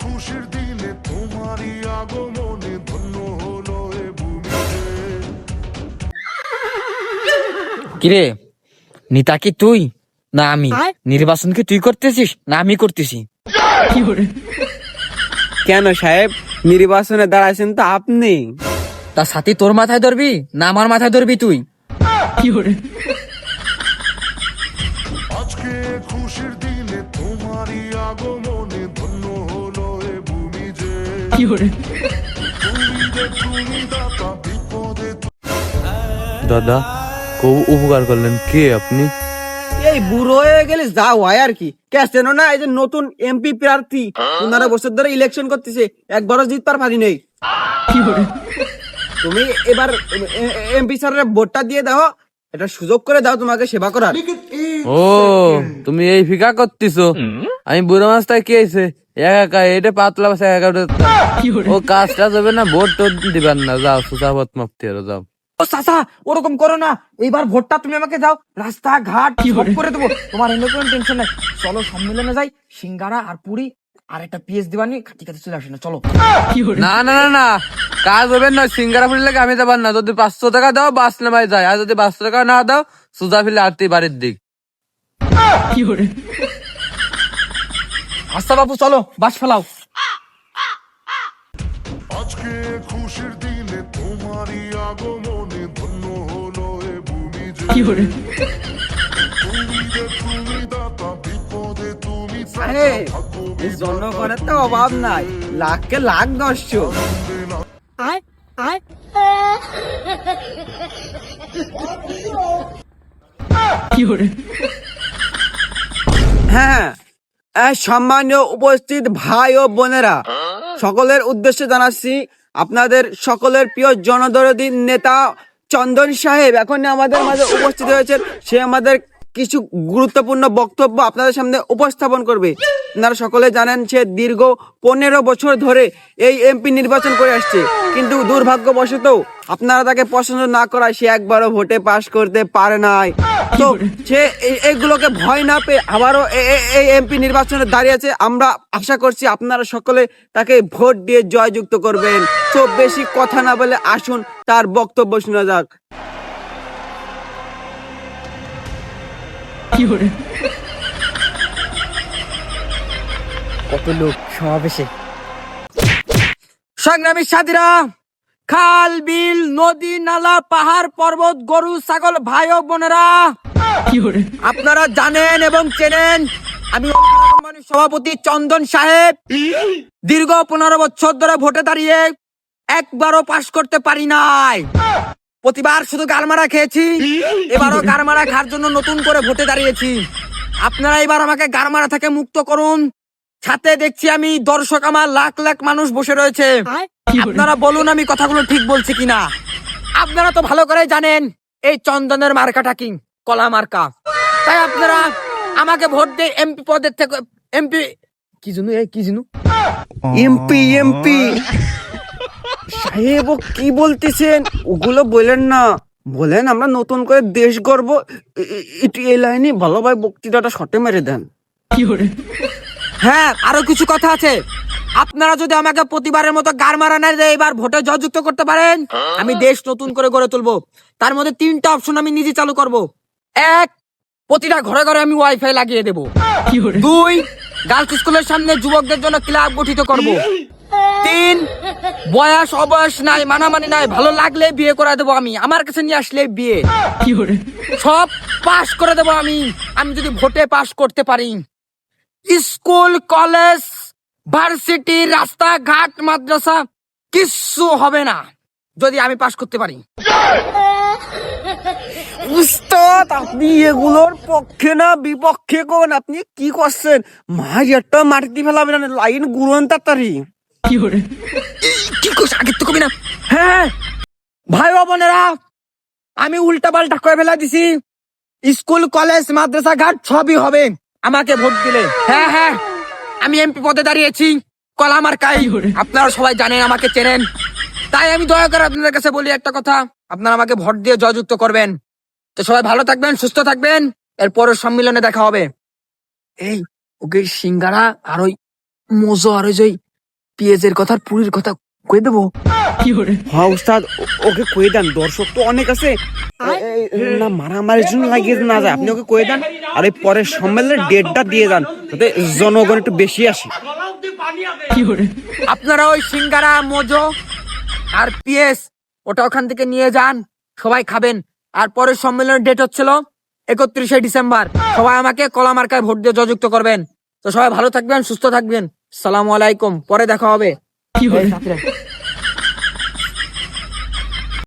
খুশির দিনে তোমারই আগমনে ধন্য হলো এ ভূমিতে। কিরে? নিতা কি তুই না আমি? নির্বাচন কি তুই করতেছিস না আমি করতেছি? কেন সাহেব? নির্বাচনে দাঁড়াইছেন তো আপনি। তা সাথে তোর মাথায় ধরবি না আমার মাথায় ধরবি তুই? আজকে খুশির দিনে তোমারই আগমনে ধন্য দাদা খুব উপকার করলেন কে আপনি? এই বুড়ো হয়ে গেলে যা হয় আর কি। কেন না এই যে নতুন এমপি প্রার্থী পনেরো বছর ধরে ইলেকশন করতেছে একবারও জিতবার পারি নেই। তুমি এবার এমপি স্যারের ভোটটা দিয়ে দাও এটা সুযোগ করে দাও তোমাকে সেবা করার। ও তুমি এই ফিকা করতেছো? আমি বুড়ো মাছটা কে আছে একা এটা পাতলা একা ও কাজটা যাবে না ভোট টোট দিবেন না যাও সুসাবত মাপতে যাও ও চাচা ওরকম করো না এইবার ভোটটা তুমি আমাকে দাও রাস্তা ঘাট সব করে দেবো তোমার এমনি কোনো টেনশন নাই। চলো সম্মেলনে যাই সিঙ্গারা আর পুরি আর একটা পিএস দিবানি চলে আসে না চলো। না না না না কাজ হবে না সিঙ্গারা ফুলি লাগে আমি যাবার না যদি পাঁচশো টাকা দাও বাস নামায় যায় আর যদি পাঁচশো টাকা না দাও সুজা ফিলে আরতি বাড়ির দিক। আচ্ছা বাবু চলো বাস ফেলাও। আজকে খুশির দিনে তোমারই আগমনে ধন্য হলো এ ভূমি যে। তুমি যে তুমি দাতা বিপদে তুমি আরে এই জনগণের তো অভাব নাই। লাখকে লাখ দর্শক। হ্যাঁ হ্যাঁ, সম্মানীয় উপস্থিত ভাই ও বোনেরা, সকলের উদ্দেশ্যে জানাচ্ছি আপনাদের সকলের প্রিয় জনদরদী নেতা চন্দন সাহেব। এখন আমাদের মাঝে উপস্থিত হয়েছেন। সে আমাদের কিছু গুরুত্বপূর্ণ বক্তব্য আপনাদের সামনে উপস্থাপন করবে। আপনারা সকলে জানেন সে দীর্ঘ পনেরো বছর ধরে এই এমপি নির্বাচন করে আসছে। কিন্তু দুর্ভাগ্যবশত আপনারা তাকে পছন্দ না করায় সে একবারও ভোটে পাশ করতে পারে নাই। তো সে এইগুলোকে ভয় না পেয়ে আবারও এই এমপি নির্বাচনে দাঁড়িয়েছে আমরা আশা করছি আপনারা সকলে তাকে ভোট দিয়ে জয়যুক্ত করবেন। তো বেশি কথা না বলে আসুন তার বক্তব্য শোনা যাক। কত লোক সমাবেশে। সংগ্রামী সাথীরা খাল বিল নদী নালা পাহাড় পর্বত গরু ছাগল ভাই ও বোনেরা আপনারা জানেন এবং চেনেন আমি সভাপতি চন্দন সাহেব। দীর্ঘ পনেরো বছর ধরে ভোটে দাঁড়িয়ে একবারও পাশ করতে পারি নাই। প্রতিবার শুধু গালমারা খেয়েছি। এবারও গারমারা খাওয়ার জন্য নতুন করে ভোটে দাঁড়িয়েছি। আপনারা এবার আমাকে গারমারা থেকে মুক্ত করুন। সাথে দেখছি আমি দর্শক আমার লাখ লাখ মানুষ বসে রয়েছে। আপনারা বলুন আমি কথাগুলো ঠিক বলছি কিনা। আপনারা তো ভালো করে জানেন এই চন্দনের মার্কাটা কি? কলা মার্কা। তাই আপনারা আমাকে ভোট দিয়ে এমপি পদের থেকে এমপি কি জন্য এই কি জন্য এমপি এমপি। সাহেব ও কি বলতেছেন? ওগুলো বলেন না। বলেন আমরা নতুন করে দেশ গর্ব এটি এই লাইনে ভালোভাবে বক্তৃতাটা শটে মেরে দেন। হ্যাঁ আরও কিছু কথা আছে। আপনারা যদি আমাকে প্রতিবারের মতো গার মারা না দেয় এবার ভোটে জয়যুক্ত করতে পারেন আমি দেশ নতুন করে গড়ে তুলবো। তার মধ্যে তিনটা অপশন আমি নিজে চালু করব। এক প্রতিটা ঘরে ঘরে আমি ওয়াইফাই লাগিয়ে দেব। দুই গার্লস স্কুলের সামনে যুবকদের জন্য ক্লাব গঠিত করব। তিন বয়স অবয়স নাই মানামানি নাই ভালো লাগলে বিয়ে করে দেবো আমি। আমার কাছে নিয়ে আসলে বিয়ে। সব পাস করে দেবো আমি। আমি যদি ভোটে পাস করতে পারি। স্কুল কলেজ ভার্সিটি রাস্তাঘাট মাদ্রাসা কিচ্ছু হবে না যদি আমি পাশ করতে পারি। উস্তাদ আপনি এগুলোর পক্ষে না বিপক্ষে কোন আপনি কি করছেন? মাঝ একটা মাটিতে ফেলাবেন না, লাইন গুরন তাড়াতাড়ি। কি করছ আগে তো কবি না। হ্যাঁ ভাই ও বোনেরা আমি উল্টা পাল্টা করে ফেলা দিছি। স্কুল কলেজ মাদ্রাসা ঘাট সবই হবে। আমাকে ভোট দিলে। হ্যাঁ হ্যাঁ। আমি এমপি পদে দাঁড়িয়েছি। কলা আমার কাই। আপনারা সবাই জানেন আমাকে চেনেন। তাই আমি দয়া করে আপনাদের কাছে বলি একটা কথা। আপনারা আমাকে ভোট দিয়ে জয়যুক্ত করবেন। তো সবাই ভালো থাকবেন সুস্থ থাকবেন। এর পরের সম্মেলনে দেখা হবে। এই ওকে সিঙ্গারা আর ওই মজো আর ওই পেঁয়াজের কথা আর পুরীর কথা কই দেবো। হ্যাঁ উস্তাদ ওকে কয়ে দেন দর্শক তো অনেক আছে। না মারামারির জন্য লাগিয়ে না যায় আপনি ওকে কয়ে দেন আর এই পরের সম্মেলনের ডেটটা দিয়ে দেন যাতে জনগণ একটু বেশি আসে। আপনারা ওই সিঙ্গারা মজো আর পিএস ওটা ওখান থেকে নিয়ে যান সবাই খাবেন। আর পরের সম্মেলনের ডেট হচ্ছিল একত্রিশে ডিসেম্বর। সবাই আমাকে কলামার্কায় ভোট দিয়ে জয়যুক্ত করবেন। তো সবাই ভালো থাকবেন সুস্থ থাকবেন। সালাম আলাইকুম পরে দেখা হবে।